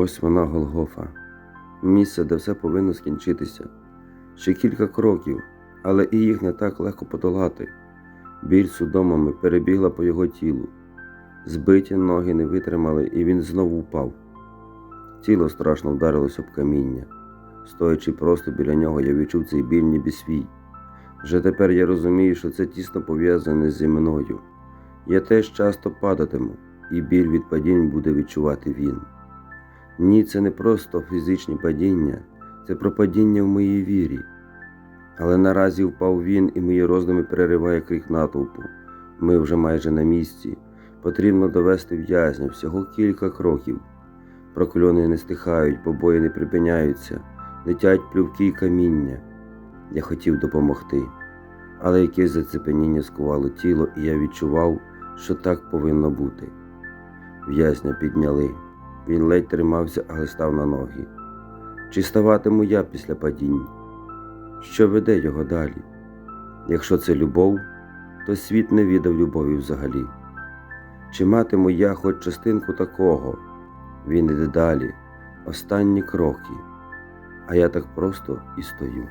Ось вона Голгофа, місце, де все повинно скінчитися. Ще кілька кроків, але і їх не так легко подолати. Біль судомами перебігла по його тілу. Збиті ноги не витримали, і він знову впав. Тіло страшно вдарилось об каміння. Стоячи просто біля нього, я відчув цей біль ніби свій. Вже тепер я розумію, що це тісно пов'язане зі мною. Я теж часто падатиму, і біль від падінь буде відчувати він. Ні, це не просто фізичні падіння, це про падіння в моїй вірі. Але наразі впав він, і мої роздуми перериває крик натовпу. Ми вже майже на місці. Потрібно довести в'язня всього кілька кроків. Прокльони не стихають, побої не припиняються, летять плювки й каміння. Я хотів допомогти, але якесь зацепеніння скувало тіло, і я відчував, що так повинно бути. В'язня підняли. Він ледь тримався, але став на ноги. Чи ставатиму я після падінь? Що веде його далі? Якщо це любов, то світ не віддав любові взагалі. Чи матиму я хоч частинку такого? Він іде далі, останні кроки, а я так просто і стою.